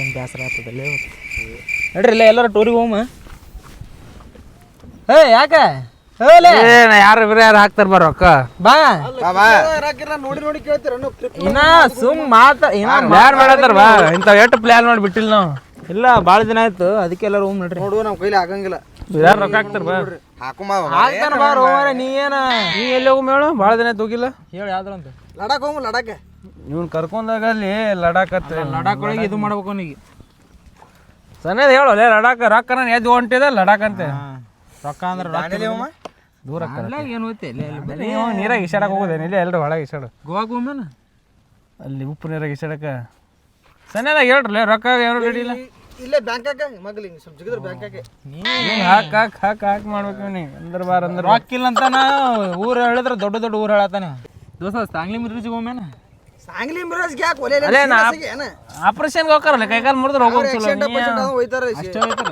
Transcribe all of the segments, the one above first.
ಏನು ಬೇಸರ ಆಗ್ತದಲ್ಲ? ನಡ್ರಿ ಇಲ್ಲ ಎಲ್ಲರೂ ಟೂರಿಗೆ ಹೋಮ ಏ ಯಾಕ? ಹೋಲೆ ಯಾರು ಬೇರೆ ಯಾರು ಹಾಕ್ತಾರ ಬಾ ಅಕ್ಕ ಬಾ. ನೋಡಿ ನೋಡಿ ಕೇಳ್ತೀರ ಇನ್ನ ಸುಮ್ ಮಾತ ಇನ್ನ ಯಾರು ಮಾಡತ್ತಾರ ಬಾ. ಇಂತ ಎಷ್ಟು ಪ್ಲಾನ್ ಮಾಡಿ ಬಿಟ್ಟಿಲ್ಲ ನಾವು. ಇಲ್ಲ ಭಾಳ ದಿನ ಆಯ್ತು. ಅದಕ್ಕೆ ಎಲ್ಲರೂ ಹೋಮ್ ನಡ್ರಿ. ನೋಡು ನಮ್ಮ ಕೈಲಿ ಆಗಂಗಿಲ್ಲ. ಯಾರು ರೊಕ್ಕ ಹಾಕ್ತಾರ ಬಾ. ಹಾಕುಮ ಆಗ್ತಾನ ಬಾರ ಹೋಮಾರ ನೀ ಏನ? ನೀ ಎಲ್ಲಿ ಹೋಗು ಮೇಳು ಭಾಳ ದಿನ ಆಯ್ತು ಹೋಗಿಲ್ಲ. ಹೇಳಿ ಯಾವ್ದ್ರ ಅಂತ ಲಡಾಕ್ ಹೋಗು ಲಡಾಕ್ ಇವ್ನು ಕರ್ಕೊಂಡಾಗ ಅಲ್ಲಿ ಲಡಾಖ್ ಹತ್ತ ಲಡಾಖ್ ಒಳಗೆ ಇದು ಮಾಡ್ಬೇಕು ಅವನಿಗೆ. ಸಣ್ಣದ ಹೇಳು ಲೇ ಲಡಾಖ್ ರೊಕ್ಕ ನಾನು ಎದ್ದು ಹೊಂಟಿದೆ ಲಡಾಖ್ ಅಂತೆ. ರೊಕ್ಕ ಅಂದ್ರೆ ರೊಕ್ಕ ದೂರ ಅಲ್ಲ ಏನು ಹೋಯ್ತೆ? ನೀರಾಗ ಇಸಾಡಕ್ ಹೋಗೋದೇನು? ಇಲ್ಲ ಎಲ್ಲರೂ ಒಳಗೆ ಇಸಾಡು ಗೋವಾಗ ಹೋಮೇನ ಅಲ್ಲಿ ಉಪ್ಪು ನೀರಾಗ ಇಸಾಡಕ ಸಣ್ಣದಾಗ ಹೇಳ್ರಲ್ಲ ರೊಕ್ಕ ಏನು ರೆಡಿ ಇಲ್ಲ? ಇಲ್ಲೇ ಬ್ಯಾಂಕಾಕ ಮಗಲಿ ಸ್ವಲ್ಪ ಜಿಗಿದ್ರೆ ಬ್ಯಾಂಕಾಕೆ ನೀನ್ ಹಾಕ್ ಹಾಕ್ ಹಾಕ್ ಹಾಕ್ ಮಾಡ್ಬೇಕು ನೀ? ಅಂದ್ರ ಬಾರ ಅಂದ್ರೆ ರೊಕ್ಕ ಇಲ್ಲ ಅಂತಾನ ಊರು ಹೇಳಿದ್ರೆ ದೊಡ್ಡ ದೊಡ್ಡ ಊರು ಹೇಳತ್ತಾನೆ. ದೋಸ್ತ ಸಾಂಗ್ಲಿ ಮಿರ್ಜಿಗೆ ಹೋಮೇನ ಸಾಂಗ್ಲಿ ಮಿರಸ್ ಯಾಕೆ ಒಲೆ ಅಲ್ಲೇ ನಾ ಆಪರೇಷನ್ಗೆ ಹೋಗ್ತಾರಲ್ಲ ಕೈಕಾಲು ಮುರಿದ್ರೆ ಹೋಗೋದು ಚಲೋ ಹೋಯ್ತಾರ ಅಷ್ಟೇ ಹೋಯ್ತಾರ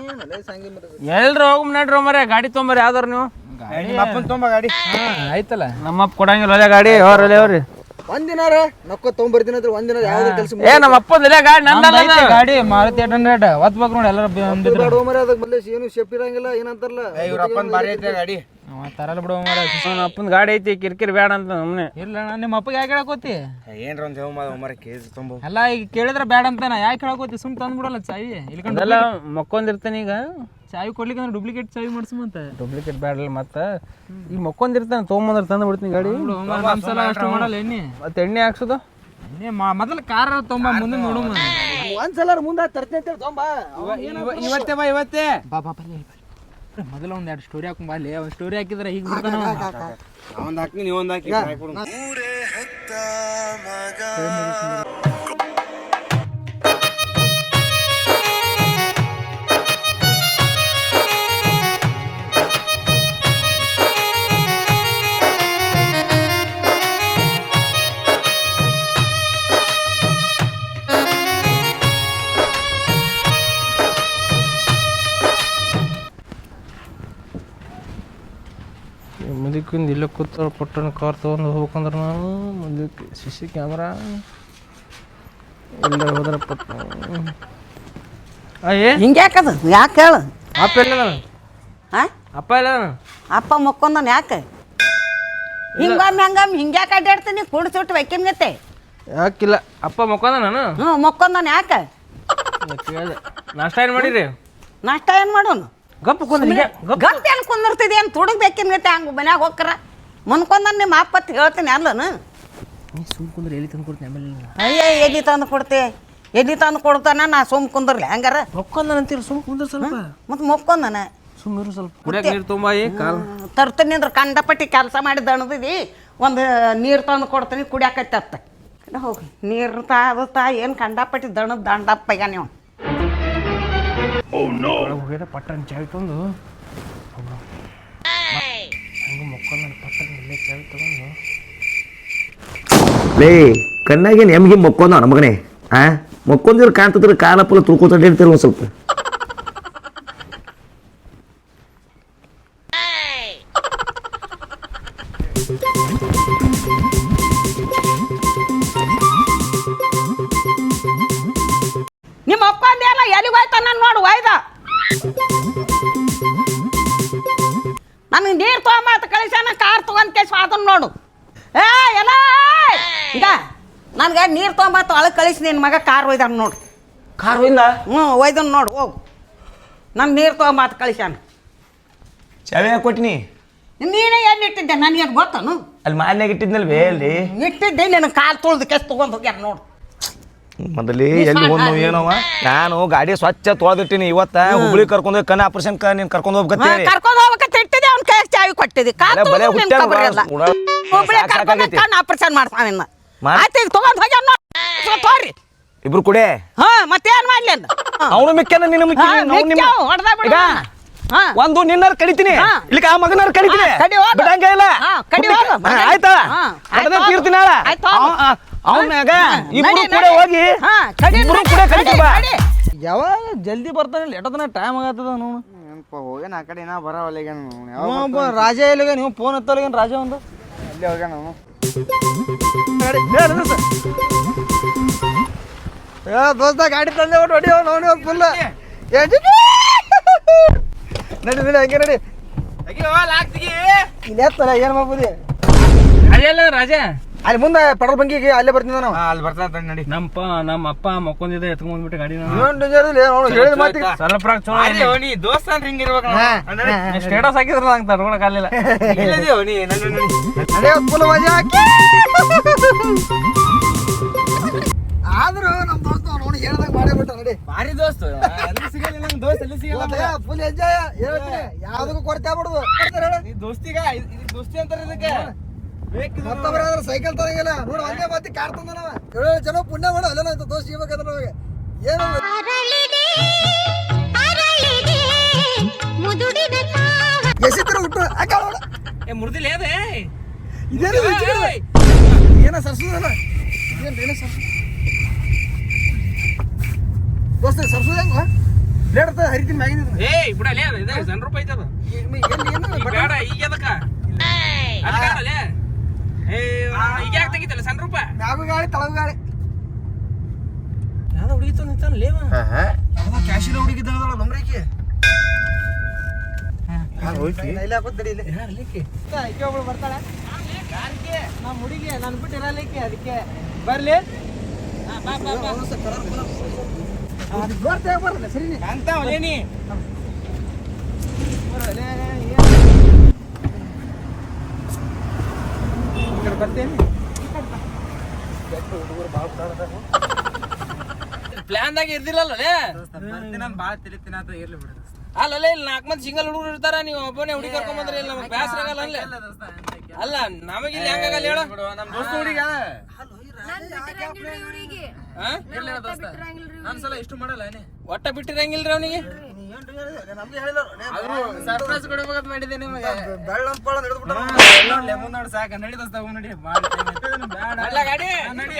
ಏನಲ್ಲ ಸಾಂಗ್ಲಿ ಮಿರಾಜ್ ಎಲ್ರು ಹೋಗ್ ನಡ್ರಿ ಮರೆ ಗಾಡಿ ತೊಂಬರಿ ಯಾವ್ದಾರು ನೀವು? ನಿಮ್ಮ ಅಪ್ಪನ ತೊಂಬ ಗಾಡಿ. ಆಯ್ತಲ್ಲ. ನಮ್ಮಪ್ಪ ಕೊಡಂಗಿಲ್ಲ ಒಲೆ ಗಾಡಿ ಅವ್ರಿ ಒಂದಿನಾರ? ನಕ್ಕ ತೊಗೊಂಬರ್ತೀನಿ ಅಂದ್ರೆ ಒಂದಿನ ಯಾವ್ದು ಕೆಲಸ ಏ ನಮ್ಮ ಅಪ್ಪಂದ ಇಲ್ಲೇ ಗಾಡಿ ನಂದಲ್ಲ ಗಾಡಿ ಮಾರುತಿ ಏಟ್ ಹಂಡ್ರೆಡ್ ಒತ್ಬೇಕು ನೋಡಿ ಎಲ್ಲರೂ ಬಂದಿದ್ರು. ಅದಕ್ಕೆ ಬದಲೇ ಏನು ಶೇಪ್ ಇರಂಗಿಲ್ಲ ಏನಂತಾರಲ್ಲ? ಇವ್ರ ಅಪ್ಪನ ಬಾರಿ ಐತೆ ಗಾಡಿ. ಅವ ತರಲ್ಲ ಬಿಡು ಮಾರ ನಮ್ಮ ಅಪ್ಪನ ಗಾಡಿ ಐತಿ ಕಿರಿಕಿರಿ ಬೇಡ ಅಂತ ನಮ್ಮನೆ ಇಲ್ಲ ಅಣ್ಣ ನಿಮ್ಮ ಅಪ್ಪಗೆ ಯಾಕೆ ಹೇಳಕೋತಿ ಏನ್ರ ಒಂದು ಹೇವ ಮರ ಕೇಸ್ ತುಂಬ. ಅಲ್ಲ ಈಗ ಕೇಳಿದ್ರೆ ಬೇಡ ಅಂತಾನ ಯಾಕೆ ಹೇಳಕೋತಿ ಸುಮ್ ತಂದು ಬಿಡಲ್ಲ ಚಾಯಿ ಇಲ್ಕೊಂಡು ಅದೆಲ್ಲ ಮಕ್ಕೊಂದಿರ್ತಾನೆ ಈಗ. ಚಾಯಿ ಕೊಡ್ಲಿಕ್ಕೆ ಅಂದ್ರೆ ಡೂಪ್ಲಿಕೇಟ್ ಚಾಯಿ ಮಾಡ್ಸುಮಂತ ಡೂಪ್ಲಿಕೇಟ್ ಬೇಡಲ್ಲ ಮತ್ತೆ. ಈ ಮಕ್ಕೊಂದಿರ್ತಾನೆ ತೊಗೊಂಬಂದ್ರೆ ತಂದು ಬಿಡ್ತೀನಿ ಗಾಡಿ. ಬಿಡು ಹಂಗಾರೆ ನಮ್ ಸಲ ಅಷ್ಟು ಮಾಡಲ್ಲ ಎಣ್ಣೆ. ಮತ್ತೆ ಎಣ್ಣೆ ಹಾಕ್ಸೋದು? ಎಣ್ಣೆ ಮಾ- ಮೊದಲು ಕಾರ ತೊಂಬ ಮುಂದೆ ನೋಡು ಒಂದ್ಸಲ ಮುಂದೆ ತರ್ತೇನೆ ಅಂತೇಳಿ ತೊಂಬ. ಇವತ್ತೇ ಬಾ ಇವತ್ತೇ. ಬಾ ಬಾ ಬಾ ಮೊದಲ ಒಂದ್ ಎರಡು ಸ್ಟೋರಿ ಹಾಕೊಂಡ್ ಬಾಲಿ ಒಂದ್ ಸ್ಟೋರಿ ಹಾಕಿದ್ರೆ ಈಗ. ಒಂದ್ ಹಾಕಿ ನೀವೊಂದ್ ಹಾಕಿ ಇಲ್ಲ ಕೂತ ಪಟ್ಟಣ ಕಾರ್ ತೊಗೊಂಡು ಹೋಗ್ಬೇಕಂದ್ರೆ ನಾನು ಮುಂದಕ್ಕೆ ಸಿ ಸಿ ಕ್ಯಾಮ್ರಾ. ಎಲ್ಲ ಹೋದ್ರೆ ಪಟ್ಟ ಹಿಂಗೆ ಯಾಕದ ಯಾಕೆ ಹೇಳು? ಅಪ್ಪ ಇಲ್ಲ ನಾನು ಹಾಂ ಅಪ್ಪ ಇಲ್ಲ ನಾನು ಅಪ್ಪ ಮಕ್ಕೊಂದನ್ ಯಾಕೆ? ಹಿಂಗೊಮ್ಮೆ ಹಿಂಗೆ ಯಾಕೆ ಅಡ್ಡಾಡ್ತೀನಿ? ಕುಡಿಸಿಟ್ಟು ಬೆಕ್ಕಿನ್ಗತ್ತೆ ಯಾಕಿಲ್ಲ. ಅಪ್ಪ ಮಕ್ಕೊಂದ ನಾನು? ಹ್ಞೂ ಮಕ್ಕೊಂದನ್ ಯಾಕೆ? ಕೇಳಿದೆ ನಾಷ್ಟ ಏನು ಮಾಡಿರಿ? ನಾಷ್ಟ ಏನು ಮಾಡೋನು? ಗಪ್ಪ ಕೊಂದ್ರಿ ಗಪ್ಪ. ಗಪ್ ಏನು ಕುಂದಿರ್ತಿದಿ ಏನು ತುಡುಗ್ ಬೆಕ್ಕಿನ್ಗತ್ತೆ ಹಂಗೆ ಮನ್ಯಾಗ ಹೋಗ್ಕರ? ಮುನ್ಕೊಂದನ್ ನಿಮ್ಮ ಅಪ್ಪತ್ತು ಹೇಳ್ತೀನಿ ಅಲ್ಲನು. ನೀ ಸುಮ್ ಕುಂದ್ರೆ ಎಲ್ಲಿ ತಂದು ಕೊಡ್ತೀನಿ ಆಮೇಲೆ ಅಯ್ಯ ಎಲ್ಲಿ ತಂದು ಕೊಡ್ತೆ? ಎಲ್ಲಿ ತಂದು ಕೊಡ್ತಾನ? ನಾ ಸುಮ್ ಕುಂದ್ರಲಿ ಹೆಂಗಾರ? ಮಕ್ಕೊಂದ ಅಂತೀರಿ ಸುಮ್ ಕುಂದ್ರ ಸ್ವಲ್ಪ. ಮತ್ತು ಮುಕ್ಕೊಂದನ ಸುಮ್ಮನೆ ಸ್ವಲ್ಪ. ಕುಡಿಯಕ್ಕೆ ನೀರು ತುಂಬ ಏ ಕಾಲ್. ತರ್ತೀನಿ ಅಂದ್ರೆ ಕಂಡಪಟ್ಟಿ ಕೆಲಸ ಮಾಡಿ ದಣದಿದಿ ಒಂದು ನೀರು ತಂದು ಕೊಡ್ತೀನಿ ಕುಡಿಯಾಕತ್ತತ್ತ ಹೋಗಿ ನೀರು ತಾ ಅದು ತಾ ಏನು ಕಂಡಪಟ್ಟಿ ದಣದ ದಂಡಪ್ಪ ಈಗ ನೀವು ಒಳಗೆ ಹೋಗ್ಯಾರ ಪಟ್ಟಣ ಚಾಯ್ ತಂದು. ಹಂಗೆ ಇಲ್ಲೇ ಚಾವಿ ತಗೊಂಡು. ಲೇ, ಕಣ್ಣಾಗೇನು ಎಮ್ಗೆ ಮಕ್ಕೊಂದ ಮಗನೇ. ಆ? ಮಕ್ಕೊಂದಿರು ಕಾಣ್ತದ್ರ ಕಾಲ ಪುಲ ತುಳ್ಕೊತ ಅಡ್ಡಿರ್ತೀರ ಒಂದು ಸ್ವಲ್ಪ. ಒಯ್ದಾನ ನೋಡು. ಕಾರ್ ಹೋಯ್ದ ಹ್ಞೂ ಒಯ್ದನ್ ನೋಡು ಹೋಗು. ನನ್ನ ನೀರು ತೊಗೊಂಬತ್ತ ಕಳಿಸ್ಯಾನ. ಚಾವಿ ಯಾಕೆ ಕೊಟ್ಟಿನಿ? ನೀನೇ ಏನು ಇಟ್ಟಿದ್ದೆ ನನಗೇನು ಗೊತ್ತನು? ಅಲ್ಲಿ ಮಾನ್ಯಾಗ ಇಟ್ಟಿದ್ನಲ್ ಬೇ ಅಲ್ಲಿ ಇಟ್ಟಿದ್ದೆ ನಿನ್ನ ಕಾಲು ತೊಳ್ದು ಕೆಸ್ ತೊಗೊಂಡು ಹೋಗ್ಯಾರ ನೋಡು. ಮೊದಲಿ ಎಲ್ಲಿ ಹೋದ್ ನಾವು ಏನವ ನಾನು ಗಾಡಿ ಸ್ವಚ್ಛ ತೊಳೆದಿಟ್ಟಿನಿ ಇವತ್ತ ಹುಬ್ಳಿ ಕರ್ಕೊಂಡು ಕನ್ನ ಕಣ್ಣ ಆಪರೇಷನ್ ನೀನು ಕರ್ಕೊಂಡು ಹೋಗ್ಬೇಕು ಕರ್ಕೊಂಡು ಹೋಗ್ಬೇಕಂತ ಇಟ್ಟಿದ್ದೆ ಅವ್ನ ಕೈ ಚಾವಿ ಕೊಟ್ಟಿದ್ದೆ. ಕಾಲು ಬಲೆ- ಕರ್ಕೊಂಡು. ಕಣ್ಣು ಆಪರೇಷನ್ ಮಾಡ್ತಾನೆ ಮಾಡ್- ಆಯ್ತು ತೊಗೊಂಡು ಹೋಗ್ಯಾನ ನೋಡಿ. ತೋರಿ. ಇಬ್ರು ಕುಡೆ? ಹಾ ಮತ್ತೇನ್ ಮಾಡ್ಲಿ ಅಂತ ಅವನು ಮಿಕ್ಕನ ನಿನ್ನ ಮಿಕ್ಕಿ ಅವ್ನು ನಿಮ್ಮ ಹೊಡೆದ ಬಿಡು. ಈಗ ಹಾ. ಒಂದು ನಿನ್ನಾರು ಕಡಿತೀನಿ ಇಲ್ಲಿ ಇಲ್ಲಿಕ ಆ ಮಗನಾರು ಕಡಿತೀನಿ. ಹಾ, ಕಡಿ ಹೋಗು. ಬಿಡಂಗೆ ಇಲ್ಲ. ಹಾ, ಕಡಿ ಹುಡ್ಲಿಕ್ಕೆ- ಹೋಗು. ಹಾ, ಆಯ್ತಾ? ಹಾ, ಕಡದ ಆಯ್ತು ತೀರ್ತೀನಿ ಹೇಳ ಆಯ್ತು ಹೋಗು. ಅವನಾಗ ಹಾ, ಇಬ್ರು ನಡಿ, ಕೂಡ ನಡಿ. ಹೋಗಿ ಹಾ, ಕಡಿ, ಇಬ್ರು ನಡಿ, ಕೂಡ ನಡಿ, ಕಡಿತೀವಿ ಬಾ. ನಡಿ. ಯಾವಾಗ ಜಲ್ದಿ ಬರ್ತಾನೆ ಎಷ್ಟೊತ್ತನ ಟೈಮ್ ಆಗತ್ತದ ಏನಪ್ಪ ಹೋಗ್ಯಾನ ಆ ಕಡೆ ಬರವಲ್ಲ ಈಗ ಯಾವ ಒಬ್ಬ ರಾಜ ನೀವು ಫೋನ್ ಹತ್ತಲ್ಲ ರಾಜ ಒಂದು? ಅಲ್ಲಿ ಹೋಗ್ಯಾನ ಅವನು. ಏ ದೋಸ್ತ ಗಾಡಿ ತಂದೆ ಒಟ್ಟು ಹೊಡಿ ನೋಡಿ. ಒಂದು ಫುಲ್ ನಡಿ. ನಡಿ ಹಂಗೆ ನಡಿ. ಇಲ್ಲಿ ಎತ್ತಲ್ಲ ಏನು ಮಾಡ್ಬೋದು? ಅದೆಲ್ಲ ರಾಜ? ಅಲ್ಲಿ ಮುಂದೆ ಪೆಟ್ರೋಲ್ ಬಂಕಿಗೆ ಅಲ್ಲೇ ಬರ್ತೀನಿ ನಾವು ಅಲ್ಲಿ ಬರ್ತಾ ನಡಿ. ನಮ್ಮಪ್ಪ ನಮ್ಮ ಅಪ್ಪ ಮಕ್ಕೊಂದಿದೆ ಎತ್ಕೊಂಡ್ಬಿಟ್ಟು ಬಂದ್ಬಿಟ್ಟು ಗಾಡಿ ಏನು ಡೇಂಜರ್ ಇಲ್ಲ ಅವ್ನು ಹೇಳಿದ ಮಾತಿಗೆ ಸ್ವಲ್ಪ ಚಲೋ ನೀ ದೋಸ್ತ ಅಂದ್ರೆ ಹಿಂಗಿರ್ಬೇಕು ಸ್ಟೇಟಸ್ ಹಾಕಿದ್ರೆ ನಂಗೆ ತಡ್ಕೊಳಕ್ ಆಗಲಿಲ್ಲ. ಇಲ್ಲದೇವ್ ನೀ ನನ್ನ ನೋಡಿ ಅದೇ ಫುಲ್ ಮಜಾ ಹಾಕಿ. ನಡಿ. ಭಾರಿ ದೋಸ್ತ. ಎಲ್ಲಿ ಸಿಗಲ್ಲ ನಂಗೆ ದೋಸ್ತ ಎಲ್ಲಿ ಸಿಗಲ್ಲ ಫುಲ್ ಎಂಜಾಯ್ ಹೇಳ್ತೀನಿ. ಯಾವ್ದಕ್ಕೂ ಕೊರತೆ ಆಗ್ಬಿಡುದು. ನೀ ದೋಸ್ತಿಗ ಇದ್- ದೋಸ್ತಿ ಅಂತಾರೆ ಇದಕ್ಕೆ. ಬೇಕಿದ್ರೆ ಸೈಕಲ್ ತರಂಗಿಲ್ಲ. ನೋಡು ಹಂಗೆ ಮತ್ತೆ ಕಾರ್ ತಂದನವ ಏಳು ಜನ ಪುಣ್ಯ ಮಾಡು. ಅಲ್ಲ ಆಯ್ತು ದೋಸ್ತ ಇರ್ಬೇಕಂದ್ರೆ ನಮಗೆ ಏನು? ಎಸಿತ್ರ ಹುಟ್ಟು ಏ ಮುರ್ದಿಲ್ಲ ಅದೇ ಇದೇನು ಏನ ಸರ್ಸೋದಲ್ಲ? ಏನ್ ಏನ ಸರ್ಸು ದೋಸ್ತ ಸರ್ಸೋದ ಹೆಂಗ? ಬ್ಲೇಡ್ ಅಂತ ಹರಿತೀನಿ ಮ್ಯಾಗಿನ ಏಯ್ ಬಿಡಲೇ ಅದು ಇದೆ ಸಣ್ಣ ರೂಪಾಯಿ ಐತದ. ಈಗ ಬೇಡ ಈಗ ಅದಕ್ಕ ಅದು ಬೇಡಲೇ ಏ ಈಗ ಯಾಕೆ ತೆಗಿತಲ್ಲ ಸಣ್ಣ ರೂಪಾಯಿ? ಮ್ಯಾಗು ಗಾಳಿ ತಳಗು ಗಾಳಿ ಯಾವ್ದೋ ಹುಡುಗಿ ನಿಂತಾನ ಲೇವ ಕ್ಯಾಶಿನ ಹುಡುಗಿದ್ದಾಳ ನಮ್ರೇಕಿ ಇಲ್ಲ ಹಾಕೋದ್ ತಡಿ ಇಲ್ಲಿ. ಈಕೆ ಒಬ್ಳು ಬರ್ತಾಳೆ. ಯಾರಿಗೆ ನಮ್ಮ ಹುಡುಗಿ ನನ್ ಬಿಟ್ಟು ಇರಲಿಕ್ಕೆ ಅದಕ್ಕೆ. ಬರ್ಲಿ. ಬಾ ಬಾ ಬಾ. ಪ್ಲಾನ್ದಾಗ ಇರ್ದಿಲ್ಲಲ್ಲ ನಾನು ಭಾಳ ತಿಳಿತೀನಿ ಅಂತ ಇರ್ಲಿ ಬಿಡು ಅಲ್ಲ ಇಲ್ಲಿ ನಾಲ್ಕು ಮಂದಿ ಸಿಂಗಲ್ ಹುಡುಗರು ಇರ್ತಾರ, ನೀವು ಒಬ್ಬನೇ ಹುಡುಗಿ ಕರ್ಕೊಂಡ್ ಇಲ್ಲಿ ನಮಗೆ ಬ್ಯಾಸರ ಆಗಲ್ಲ ಅಲ್ಲೇ ನಮಗೆ ಇಲ್ಲಿ ಹೆಂಗಾಗಲ್ಲ ಹೇಳು? ನಮ್ಮ ಹುಡುಗ. ಸಲ ಇಷ್ಟು ಮಾಡಲ್ಲ ಒಟ್ಟ ಬಿಟ್ಟಿರಂಗಿಲ್ರಿ ಅವನಿಗೆ ಹೇಳಿಲ್ಲ ಸರ್ಪ್ರೈಸ್ ಕೊಡ್ಬೇಕಂತ ಮಾಡಿದ್ದೆ ನಿಮಗೆ ಲೆಮನ್ ನೋಡಿ ಸಾಕ ನಡಿ ದೋಸ್ತ ಹೋಗ್ ನಡಿ ಬೇಡ ಗಾಡಿ ನಡಿ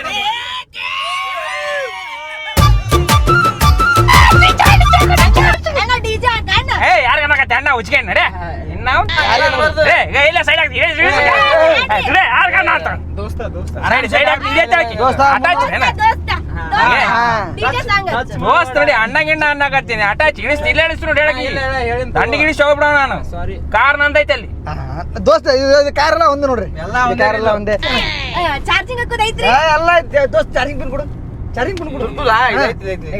ಡಿಜೆ ಏ ಯಾರು ಉಜ್ಗೆ ನಡೆ ಇಲ್ಲ ಸೈಡ್ ಯಾರು ಅಂತ? ದೋಸ್ತ ದೋಸ್ತ. ಸೈಡ್ ಸೈಡ್ ಆಗ್ತಿ ಇದೇ ತಾಕಿ ದೋಸ್ತ. ಅಟ್ಯಾಚ್ ಏನ ದೋಸ್ತ ಡಿಜೆ ಸಾಂಗ್ ದೋಸ್ತ್. ನೋಡಿ ಅಣ್ಣ ಗಿಣ್ಣ ಅನ್ನಕತ್ತೀನಿ ಅಟ್ಯಾಚ್ ಇಳಿಸ್ ಇಲ್ಲ ಇಳಿಸ್ ನೋಡಿ ಹೇಳಕ್ಕೆ. ಹೋಗ್ಬಿಡ ನಾನು. ಸಾರಿ ಕಾರ್ ನಂದೈತೆ ಅಲ್ಲಿ. ದೋಸ್ತ ಇದು ಕಾರ್ ಎಲ್ಲ ಒಂದು ನೋಡ್ರಿ. ಎಲ್ಲ ಒಂದೇ ಕಾರ್ ಎಲ್ಲ ಒಂದೇ. ಚಾರ್ಜಿಂಗ್ ಹಾಕೋದೈತ್ರಿ? ಎಲ್ಲ ಐತೆ. ದೋಸ್ತ ಚಾರ್ಜಿಂಗ್ ಪಿನ್ ಕೊಡು. ಚಾರ್ಜಿಂಗ್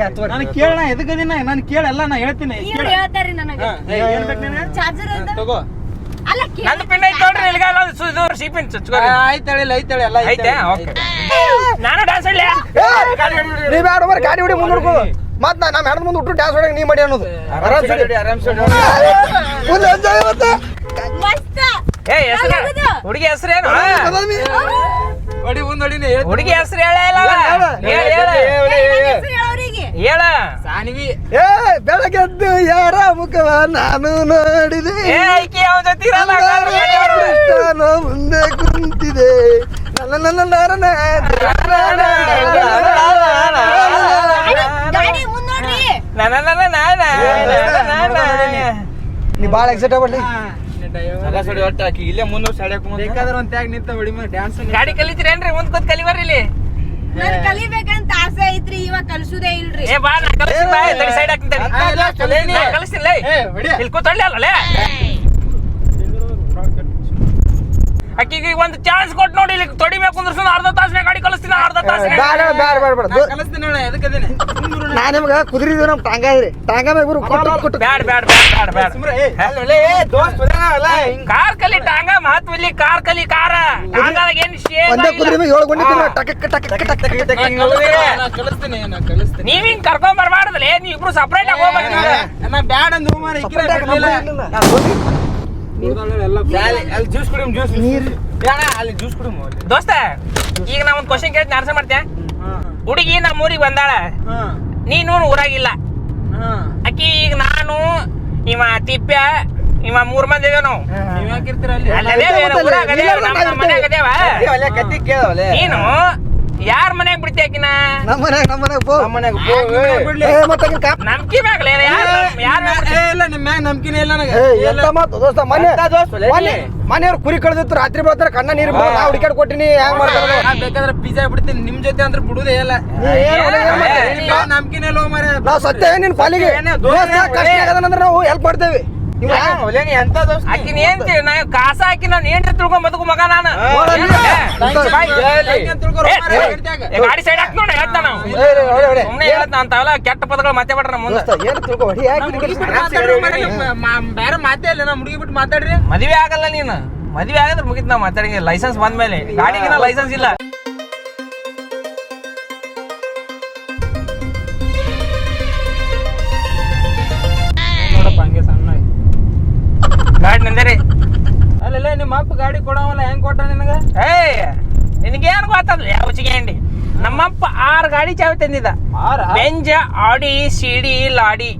ಹತ್ತು ನಾನು ಕೇಳಣ ಎದಕ್ಕದಿನ ನಾನು ಕೇಳಲ್ಲ ನಾ ಹೇಳ್ತೀನಿ. ಇವ್ರು ನನಗೆ. ಏನ್ ಬೇಕು ನಿನಗೆ ಚಾರ್ಜರ್ ತಗೋ. ಅಲ್ಲ ನಂದು ಪಿನ್ ಐತೆ ನೋಡ್ರಿ ಇಲ್ಲಿಗ ಇದು ಸಿಪಿನ್ ಚುಚ್ಕೋರಿ ಆಯ್ತಾಳೆ ಇಲ್ಲ ಹೇಳಿ ಎಲ್ಲ ಐತೆ ಓಕೆ. ನಾನು ಡ್ಯಾನ್ಸ್ ಹೇಳಿ ಏ, ನೀ ಬರ ಗಾಡಿ ಹೊಡಿ ಮುಂದೆ ಹುಡ್ಕೋ ಮತ್ ನಾ ನಮ್ಮ ಹೆಣ್ಣ ಮುಂದೆ ಹುಟ್ಟು ಡ್ಯಾನ್ಸ್ ಹೊಡಂಗ್ ನೀ ಮಾಡಿ ಅನ್ನೋದು. ಆರಾಮ್ ಸರಿ ಆರಾಮ್ ಮುಂದೆ ಎಂಜಾಯ್ ಇವತ್ತು ಮಸ್ತ್. ಏ ಹೆಸರು? ಹುಡುಗಿ ಹೆಸರೇನು? ಅದಾಮಿ. ಹೊಡಿ ಮುಂದ್ ಹೊಡಿನಿ ಹುಡುಗಿ ಹೆಸರು ಹೇಳ ಇಲ್ಲ ಹೇಳ ಹೇಳ ಅವರಿಗೆ ಹೇಳ ಸಾನಿವಿ ಏ ಬೆಳಗ್ಗೆದ್ದು ಯಾರ ಮುಖವ ನಾನು ನೋಡಿದೆ ಮುಂದೆ ಕುಂತಿದೆ ನೀ ಬಾಳ ಎಕ್ಸೈಟ್ ಗಾಡಿ ಎಕ್ಸೈಟ್ ಆಗ್ಬಿಡ್ಲಿ ಇಲ್ಲೇ ಮುಂದೆ ಸೈಡ್ ಬೇಕಾದ್ರೆ ಒಂದ್ ಟ್ಯಾಗ್ ನಿಂತ ಹೊಡಿ ಮೇಲೆ ಡ್ಯಾನ್ಸ್ ಗಾಡಿ ಕಲಿತೀರೇನ್ರಿ ಮುಂದ್ ಕೂತ್ ಕಲಿಬರ್ರಿ ಇಲ್ಲಿ. ನನ್ ಕಲಿಬೇಕಂತ ಆಸೆ ಐತ್ರಿ ಇವಾಗ ಕಲ್ಸುದೇ ಇಲ್ರಿ. ಏ ಬಾ ನಾ ಕಲಿಸ್ತೀನಿ ಬಾ. ತಡಿ ಸೈಡ್ ಹಾಕ್ತೀನಿ. ನಾ ಕಲಿಸ್ತೀನಿ ಲೇ. ಇಲ್ಲಿ ಕೂತ್ಕೊಳ್ಳಿ ಅಲ್ಲಲೇ ಅಕ್ಕಿಗೆ ಒಂದು ಚಾನ್ಸ್ ಕೊಟ್ಟು ನೋಡಿ ಇಲ್ಲಿ ತೊಡಿ ಬ್ಯಾಡ ಬ್ಯಾಡ ಬ್ಯಾಡ ಬ್ಯಾಡ ನಾ ನಿಮ್ಗ ಕುದುರಿದ್ವಿ ನಮ್ ಟಾಂಗ ಇದ್ರಿ ಟಾಂಗ ಮ್ಯಾಗ ಇಬ್ರು ಕೊಟ್ಟು ಕೊಟ್ಟು. ಬ್ಯಾಡ ಬ್ಯಾಡ ಬ್ಯಾಡ ಬ್ಯಾಡ ಕಾರ್ ಕಲಿ ಟಾಂಗ ಮಹತ್ವ ಇಲ್ಲಿ ಕಾರ್ ಕಲಿ ಕಾರ. ಟಾಂಗದಾಗ ಏನ್ ಒಂದೇ. ಕುದುರೆ ಮ್ಯಾಗ ಏಳು ಗುಂಡಿ ತಿನ್ನ ಟಕ್ ಟಕ್ ಟಕ್ ಟಕ್ ಟಕ್ ಟಕ್ ನಾನ್ ಕಲಿಸ್ತೀನಿ, ನಾನ್ ಕಲಿಸ್ತೀನಿ ನಾನ್ ಕಲಿಸ್ತೀನಿ. ನೀವ್ ಹಿಂಗ್ ಕರ್ಕೊಂಡ್ ಬರ್ಬಾರ್ದಲ್ಲ ನೀವ್ ಇಬ್ರು ಸಪ್ರೇಟ್ ಆಗಿ ಹೋಗ್ಬೇಕು ಬ್ಯಾಡ್ ಅಂದ್ ಹೂ ಮಾರ ಜ್ಯೂಸ್ ಕುಡಿಮ್ ಜ್ಯೂಸ್ ನೀರ್ ಅಲ್ಲಿ ಜ್ಯೂಸ್ ದೋಸ್ತ ಈಗ ನಾ ಒಂದ್ ಕ್ವಶನ್ ಕೇಳ್ತೀನಿ ಆನ್ಸರ್ ಮಾಡ್ತೀಯ? ಹುಡುಗಿ ನಮ್ಮ ಊರಿಗೆ ಬಂದಾಳ. ನೀನು ಊರಾಗಿಲ್ಲ. ಅಕ್ಕಿ ಈಗ ನಾನು ಇವ ತಿಪ್ಪ ಇವ ಮೂರ್ ಮಂದಿ ಇದೇವ ನಾವು. ನೀನು ಯಾರ ಮನ್ಯಾಗ ಬಿಡ್ತೇಕಿನ ನಮ್ಮ ಮನ್ಯಾಗ ನಮ್ಮ ಮನ್ಯಾಗ ಪೋ ನಮ್ಮ ಮನೆಗೆ ಬಿಡ್ಲಿ. ಏ ಮತ್ತೆ ಆಕಿನ್ ಕಾಪ್ ನಂಬಿಕೆ ಮ್ಯಾಗಲೇ ಯಾರ ಯಾರ ಏ, ಇಲ್ಲ ನಿಮ್ಮ ಮ್ಯಾಗ ನಂಬಿಕೆನೇ ಇಲ್ಲ ನನಗೆ. ಏ ಎಂತ ಮಾತು ದೋಸ್ತ ಮನೆ ಎಂತ ದೋಸ್ತ ಲೇ ಮನೆ? ಮನೆಯವ್ರು ಕುರಿ ಕಳ್ದಿತ್ತು ರಾತ್ರಿ ಬರ್ತಾರೆ ಕಣ್ಣ ನೀರು ಬಿಡೋದು ನಾ ಹುಡುಕಾಡ್ ಕೊಟ್ಟಿನಿ ಹೆಂಗ್ ಮಾಡ್ತಾರೆ ನಾ ಬೇಕಾದ್ರೆ ಪಿಜ್ಜಾ ಬಿಡ್ತೀನಿ ನಿಮ್ ಜೊತೆ ಅಂದ್ರೆ ಬಿಡುದೇ ಇಲ್ಲ. ನಂಬಿಕೆನೇ ಇಲ್ಲ ಮಾರ ನಾವು ಸತ್ಯ ನಿನ್ ಪಾಲಿಗೆ? ಏನೇ ದೋಸ್ತ ಕಷ್ಟ ಆಗದಂದ್ರೆ ನಾವು ಹೆಲ್ಪ್ ಮಾಡ್ತೇವೆ. ಆಕಿನ ಏನ್ ನಾ ಕಾಸ ಹಾಕಿ ನಾನು ಏನ್ ತಿಳ್ಕೊಂಡ್ ಬದುಕು ಮಗ ನಾನು? ಗಾಡಿ ಸೈಡ್ ಹಾಕಿ ನೋಡಿ ಹೇಳ್ತಾ ನಾವು ಹೇಳ್ತಾ ಅಂತಾವಲ್ಲ ಕೆಟ್ಟ ಪದಗಳು ಮತ್ತೆ ಬಿಡ್ರ ಮುಂದೆ. ಏನ್ ಬೇರೆ ಮಾತೇ ಇಲ್ಲ ನಾ ಮುಡುಗಿ ಬಿಟ್ಟು ಮಾತಾಡ್ರಿ. ಮದುವೆ ಆಗಲ್ಲ ನೀನು. ಮದ್ವೆ ಆಗದ್ರೆ ಮುಗಿತ್ ನಾ ಮಾತಾಡಿ ಲೈಸೆನ್ಸ್ ಬಂದ್ಮೇಲೆ. ಗಾಡಿಗಿನ ಲೈಸೆನ್ಸ್ ಇಲ್ಲ. ನಮ್ಮಪ್ಪ ಆರು ಗಾಡಿ ಚಾವಿ ತಂದಿದ್ದ ಬೆಂಜ ಆಡಿ ಸಿಡಿ ಲಾಡಿ.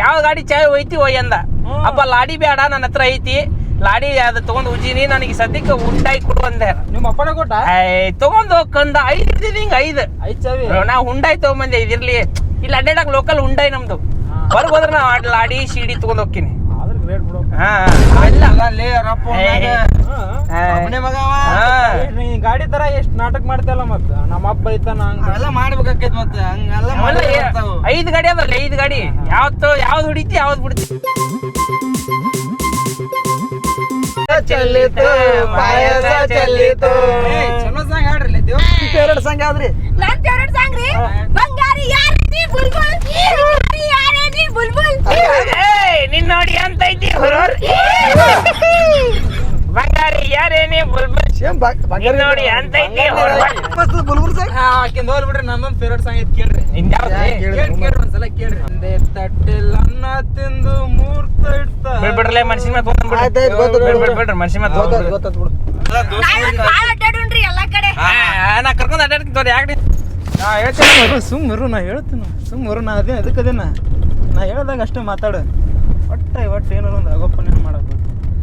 ಯಾವ ಗಾಡಿ ಚಾವಿ ಒಯ್ತಿ ಹೋಯಂದ ಅಪ್ಪ ಲಾಡಿ ಬೇಡ ನನ್ನ ಹತ್ರ ಐತಿ. ಲಾಡಿ ಅದು ತಗೊಂಡು ಉಜ್ಜಿನಿ ನನಗೆ ಸದ್ಯಕ್ಕೆ ಉಂಡಾಯಿ ಕೊಡು ಅಂದೆ. ನಿಮ್ಮ ಅಪ್ಪನ ಕೊಟ್ಟ? ತಗೊಂಡು ಕಂದ. ಐದು ಇರ್ತಿದ್ ಹಿಂಗ ಐದು. ನಾ ಹುಂಡಾಯಿ ತಗೊಂಬಂದೆ ಇದಿರ್ಲಿ. ಇಲ್ಲಿ ಅಡ್ಡಾಡಕ್ ಲೋಕಲ್ ಹುಂಡಾಯಿ ನಮ್ದು. ಹೊರಗೆ ಹೋದ್ರೆ ನಾ ಲಾಡಿ ಸಿಡಿ ತಗೊಂಡ್ ಹೋಗ್ತೀನಿ. ಆದ್ರ ಬಿಡೋ ಬಿಡು ಹಾ. ಅವೆಲ್ಲ ಲೇ ರಪ್ಪ. ನೀ ಗಾಡಿ ತರ ಎಷ್ಟು ನಾಟಕ ಮಾಡ್ತಲ್ಲ ಮತ್ತ? ನಮ್ಮ ಅಪ್ಪ ಐತನ ಎಲ್ಲ ಮಾಡ್ಬೇಕಾಕೈತ್ ಮತ್ತ. ಹಂಗೆಲ್ಲ ಐದು ಗಾಡಿ ಅದಲ್ಲ ಐದು ಗಾಡಿ. ಯಾವತ್ತು ಯಾವ್ದು ಹುಡಿತಿ ಯಾವ್ದು ಬಿಡ್ತಿ. ಚೆಲ್ಲಿತು ಪಾಯಸ ಚೆಲ್ಲಿತು ಚಲೋ ಸಾಂಗ್ ಹಾಡ್ರಿ ದೇವ್ ಎರಡು ಸಂಘ ಆದ್ರಿ ನನ್ ಫೇವ್ರೆಟ್ ಸಾಂಗ್ ರೀ. ಬಂಗಾರಿ ಯಾರು ನೀ ಬುಲ್ಬುಲ್ ಬುಲ್ಬುಲ್ ನಿನ್ನ ನೋಡಿ ಅಂತ ಐತಿ ಹುರೋರ್. ಬಂಗಾರಿ ಯಾರೇನೇ ಬುಲ್ಬುಲ್ ಸೇಮ್ ನಿನ್ನ ನೋಡಿ ಅಂತ ಐತಿ ಮಸ್ತ್ ಬುಲ್ಬುಲ್ ಸಂಘ ಆಕಿಂದ ಹೋಲ್ ಬಿಡ್ರಿ ನಂದೊಂದ್ ಫೇವ್ರೆಟ್ ಸಾಂಗ್ ಐತಿ ಕೇಳ್ರಿ. ನಿಂದ ಕೇಳ್ರಿ ಕೇಳ್ರಿ ಒಂದ್ಸಲ ಕೇಳ್ರಿ ಒಂದೇ ತಟ್ಟೆಲ್ ಅನ್ನ ತಿಂದು ಮೂರ್ತ ಇಡ್ತ. ಬಿಡ್ ಬಿಡ್ರಲೆ ಮನ್ಸಿನ ಮೇಲೆ ಬಿಡ್ಬಿಡ್ರಿ ಬಿಡ್ರಿ. ಆಯ್ತಾಯ್ತು, ಗೊತ್ತು, ಬಿಡ್ ಬಿಡ್ರಿ ಮನ್ಸಿನ ಮೇಲೆ ಗೊತ್ತಾತ್ ಗೊತ್ತಾತ್ ಬಿಡು. ಎಲ್ಲಾ ಕಡೆ. ನಾ ಕರ್ಕೊಂಡ್ ಅಡ್ಡಾಡ್ತೀನಿ ತೋರಿ ಯಾಕೆ ನಾ ಹೇಳ್ತೀನಿ ಸುಮ್ ಇರು ನಾ ಹೇಳ್ತೀನಿ ಸುಮ್ಮರು ನಾ ಅದೇ ಅದಕ್ಕೆ ಅದೇನ? ನಾ ಹೇಳ್ದಾಗ ಅಷ್ಟೇ ಮಾತಾಡು. ಒಟ್ಟೆ ಒಟ್ಟು ಏನಾರ ಒಂದು ಆಗೋಪನ ಮಾಡೋದು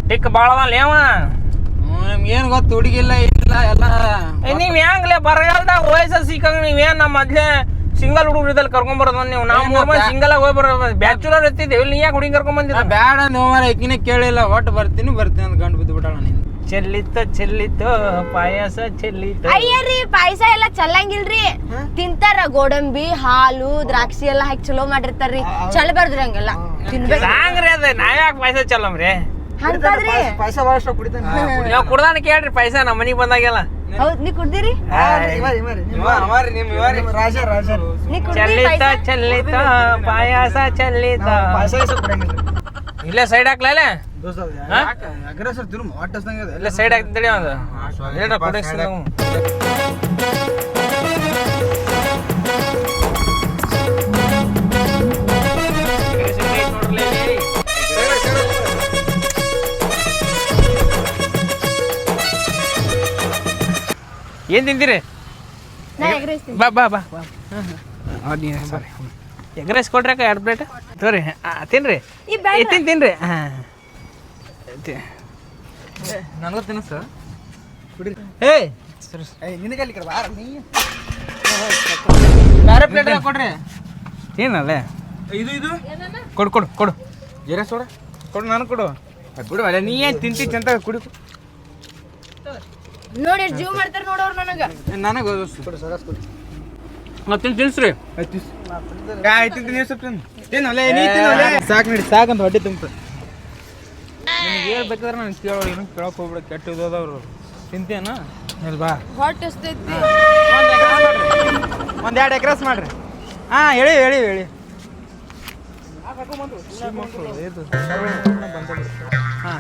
ಟಿಕ್ ಭಾಳ ಲೇವ ನಿಮ್ಗೇನು ಏನು ಗೊತ್ತು ಹುಡುಗಿಲ್ಲ ಇಲ್ಲ ಎಲ್ಲ ನೀವ್ ಹೆಂಗ್ಲೆ ಬರಗಾಲದಾಗ ವಯಸ್ಸ ಸಿಕ್ಕಂಗ ನೀವೇನ್ ನಮ್ಮ ಮೊದ್ಲೇ ಸಿಂಗಲ್ ಹುಡುಗರು ಇದ್ದಲ್ಲಿ ಕರ್ಕೊಂಡ್ ಬರೋದು ನೀವು? ನಾವು ಮೂರ್ ಮಂದಿ ಸಿಂಗಲ್ ಆಗಿ ಹೋಗಿ ಬರೋದು ಬ್ಯಾಚುಲರ್ ಇರ್ತಿದ್ದೇವೆ ನೀ ಯಾಕೆ ಹುಡುಗಿ ಕರ್ಕೊಂಡ್ ಬಂದಿದ್ದ? ಬೇಡ ನೀವು ಮಾರ ಈಕಿನ ಕೇಳಿಲ್ಲ ಒಟ್ಟು ಬರ್ತೀನಿ ಬರ್ತೀನಿ ಅಂತ ಗಂಡು ಬಿದ್ದು ಬಿಡೋಣ ನೀನು. ಚೆಲ್ಲಿತ್ತು ಚೆಲ್ಲಿತ್ತು ಪಾಯಸ ಚೆಲ್ಲಿತ್ತು ಅಯ್ಯರಿ ಪಾಯಸ ಎಲ್ಲ ಚಲ್ಲಂಗಿಲ್ರಿ. ತಿಂತಾರ ಗೋಡಂಬಿ ಹಾಲು ದ್ರಾಕ್ಷಿ ಎಲ್ಲ ಹಾಕಿ ಚಲೋ ಮಾಡಿರ್ತಾರ್ರಿ ಚಲ್ ಬರ್ದ್ರಿ ಹಂಗೆಲ್ಲ. ತಿನ್ಬೇಕು. ಸಾಂಗ್ರಿ ಅದ ಪಾಯಸ ಚಲ್ಲಮ್ರಿ ಅಂತದ್ರಿ ಪಾಯಸ ಕುಡಿತಾನೆ. ನಾವು ಕುಡ್ದಾನ ಕೇಳ್ರಿ ಪಾಯಸ ನಮ್ಮ ಮನಿಗ್ ಬಂದಾಗೆಲ್ಲ. ಹೌದ್ ನೀ ಕುಡ್ದಿರಿ? ರಾಜ ರಾಜ. ನೀ ಕುಡ್ದಿ ಚೆಲ್ಲಿತ್ತ ಪಾಯಸ? ಚೆಲ್ಲಿತ ಪಾಯಸ ಚೆಲ್ಲಿತ್ತ ಪಾಯಸ ಗೀಸ ಕುಡಿಯಂಗಿಲ್ಲ. ಇಲ್ಲೇ ಸೈಡ್ ಹಾಕ್ಲಲ್ಲ ಇಲ್ಲೇ ಸೈಡ್ ಹೇಳ್ರ ಕೊಡಿಸ್ತೀನಿ ನಾವು. ಏನ್ ತಿಂತೀರಿ? ಬಾ ಬಾ ಬಾ. ಎಗ್ ರೈಸ್ ಕೊಡ್ರಿ ಎರಡು ಪ್ಲೇಟ್? ತೋರಿ ತಿನ್ರಿ. ತಿನ್ರಿ. ಹಾಂ. ನನಗೂ ತಿನ್ನಿಸ. ಏ ನಿನಗೆ ಅಲ್ಲಿ ಕಡೆ ಬಾರ ನೀ? ಬೇರೆ ಪ್ಲೇಟ್ ಕೊಡ್ರಿ ಏನಲ್ಲೇ? ಇದು ಇದು? ಕೊಡು ಕೊಡು ಕೊಡು. ಜೀರಾ ಸೋಡ? ಕೊಡು ನಾನು ಕೊಡು. ಬಿಡು ಅಲ್ಲ ನೀ ಏನ್ ತಿಂತಿ ಚಂತ ಕುಡಿ. ನೋಡಿ ಜೀವ ಮಾಡ್ತಾರ ನೋಡವ್ರು ನನಗೆ. ನನಗೆ ಕೊಡು ಸರಸ್ ಕೊಡು. ಮತ್ತೆ ತಿನ್ ತಿನ್ಸ್ರಿ. ಸಾಕು ನಡಿ ಸಾಕಂತ ಹೊಟ್ಟೆ ತುಂಬ ನಿನಗೆ ಏನು ಬೇಕಾದ್ರೆ ನಾನು ಕೇಳೋ ಏನು ಕೇಳಕ್ ಹೋಗ್ಬಿಡ ಕೆಟ್ಟ ಇದ್ದವ್ರು ತಿಂತೇನ ಇಲ್ಲಿ ಬಾ. ಹೊಟ್ಟೆ ಎಷ್ಟೈತಿ ಒಂದು ಎರಡು ಎಕ್ರೆಸ್ ಮಾಡ್ರಿ. ಹಾಂ ಹೇಳಿ ಹೇಳಿ ಹೇಳಿ ಹಾಂ.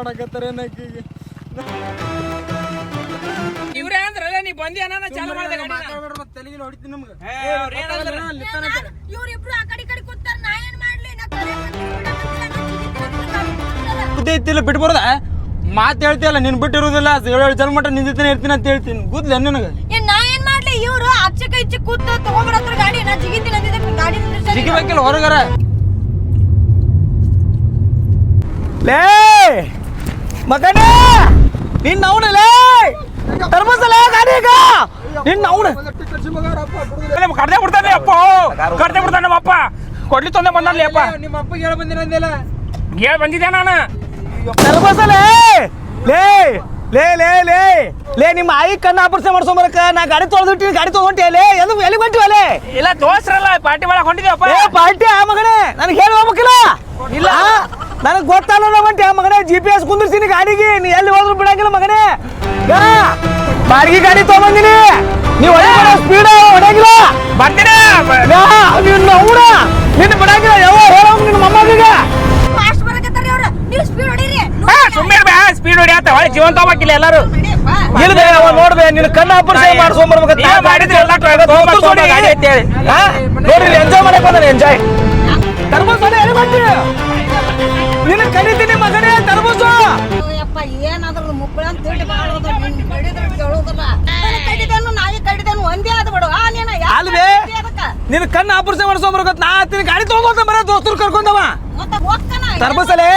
ಮಾಡಕತ್ತಾರ ಏನಕ್ಕೀಗ ಇವ್ರೇ ಅಂದ್ರಲ್ಲ ನೀ ಬಂದಿ ಅನ್ನ ಚಾಲು ಮಾಡಿದೆ ತಲೆಗಿನ ಹೊಡಿತೀನಿ ನಿಮ್ಗೆ. ಇವ್ರಿಬ್ರು ಆ ಕಡೆ ಈ ಕಡೆ ಕೂತಾರ ನಾ ಏನ್ ಮಾಡ್ಲಿ? ನಾ ಕರೆ ಬುದ್ಧಿ ಬಿಟ್ಟು ಬರೋದ ಮಾತು ಹೇಳ್ತಿಯಲ್ಲ ನಿನ್ ಬಿಟ್ಟಿರುವುದಿಲ್ಲ ಏಳು ಏಳು ಜನ ಮಟ್ಟ ನಿನ್ ಜೊತೆ ಇರ್ತೀನಿ ಅಂತ ಹೇಳ್ತೀನಿ. ಗೊತ್ತಿಲ್ಲ ನಿನಗೆ. ಏನ್ ನಾ ಏನ್ ಮಾಡ್ಲಿ? ಇವ್ರು ಆಚೆ ಕೂತ ತಗೊಂಡ್ಬರತ್ರ ಗಾಡಿ ನಾ ಜಿಗಿತೀನಿ ಹೊರಗರ. ಲೇ! ಮಗನೇ ನಿನ್ನ ಅವನಲ್ಲೇ? ತರ್ಮಸಲೇ ಗಾಡಿಗ ನಿನ್ನ ಅವನು ಕಡ್ದೆ ಬಿಡ್ತಾನೆ ಅಪ್ಪ. ಕಡ್ದೆ ಬಿಡ್ತಾನೆ ನಮ್ಮ ಅಪ್ಪ. ಕೊಡ್ಲಿ ತಂದೆ ಬಂದಲ್ಲಿ ಅಪ್ಪ. ನಿಮ್ಮ ಅಪ್ಪಗೆ ಹೇಳ ಬಂದಿನ ಹೇಳ ಬಂದಿದ್ದೆ ನಾನು? ತರ್ಮಸಲೇ ಲೇ ಲೇ ಲೇ ಲೇ ಲೇ ನಿಮ್ಮ ಆಯಿ ಕಣ್ಣು ಆಪರೇಷನ್ ಮಾಡ್ಸೋಂಬರಕ ನಾ ಗಾಡಿ ತೊಳೆದಿಟ್ಟಿನಿ ಗಾಡಿ ತೊಗೊಂಡೆ ಲೇ ಎದು ಎಲ್ಲಿ ಹೊಂಟಿವಲೇ ಇಲ್ಲ ದೋಸ್ರಲ್ಲ ಪಾರ್ಟಿ ಒಳಗೆ ಹೊಂಟಿದ್ಯಪ್ಪ. ಏ ಪಾರ್ಟಿ ಆ ಮಗನೇ ನನಗೆ ಹೇಳಿ ಹೋಗ್ಬೇಕಿಲ್ಲ? ಇಲ್ಲ. ನನಗೆ ಗೊತ್ತಲ್ಲ ಮಂಟಿ ಆ ಮಗನೇ ಜಿ ಪಿ ಎಸ್ ಕುಂದಿರ್ತೀನಿ ಗಾಡಿಗೆ. ನೀ ಎಲ್ಲಿ ಹೋದ್ರು ಬಿಡಂಗಿಲ್ಲ ಮಗನೇ. ಯಾ, ಬಾಡಿಗೆ ಗಾಡಿ ತಗೊಂಬಂದಿನಿ. ನೀವು ಹೊಡೆ ಸ್ಪೀಡ್ ಹೊಡೆಯಂಗಿಲ್ಲ. ಬರ್ತೀನಿ. ನೀನು ನಿನ್ನ ಅವ್ನ ನಿನ್ನ ಬಿಡಂಗಿಲ್ಲ ಯಾವ ಹೇಳೋ ನಿನ್ನ ಮೊಮ್ಮಗಿಗೆ ಸ್ಪೀಡ್ ಹೊಡಿಯತ್ತ ಹೊಳೆ ಜೀವಂತ ಹೋಗ್ಬೇಕಿಲ್ಲ ಎಲ್ಲರೂ. ಇಲ್ಲದೆ ಅವ ನೋಡ್ಬೇ ನಿನ್ನ ಕಣ್ಣ ಆಪರೇಷನ್ ಮಾಡ್ಸ್ಕೊಂಬರ್ಬೇಕು ನೀವೇ ಮಾಡಿದ್ರೆ ಎಲ್ಲ ನೋಡ್ರಿ ಎಂಜಾಯ್ ಮಾಡಕ್ ಬಂದಾನೆ ಎಂಜಾಯ್ ಅದೇ ಎಲ್ಲಿ ಬಂದಿ? ನಿನ್ನ ಕರಿತೀನಿ ಮಗನೇ ತರಬೂಸ ಯಪ್ಪ ಏನಾದ್ರೂ ಮುಕ್ಕಳ ಅಂತ ತಿಳಿ ಮಾಡೋದು ನಿನ್ ಕಡಿದ್ರೆ ಕೇಳೋದಿಲ್ಲ. ಕಡಿದೇನು ನಾಯಿ ಕಡಿದೇನು ಒಂದೇ ಆದ್ ಬಿಡು. ಆ ನೀನ ಅಲ್ವೇ? ನಿನ್ನ ಕಣ್ಣು ಆಪರೇಷನ್ ಮಾಡ್ಸ್ಕೊಂಬರ್ಬೇಕು ನಾ ತಿನ್ನ ಗಾಡಿ ತಗೊಂಡ್ ಬರ ದೋಸ್ತರು ಕರ್ಕೊಂಡವ. ತರ್ಬೂಸಲೇ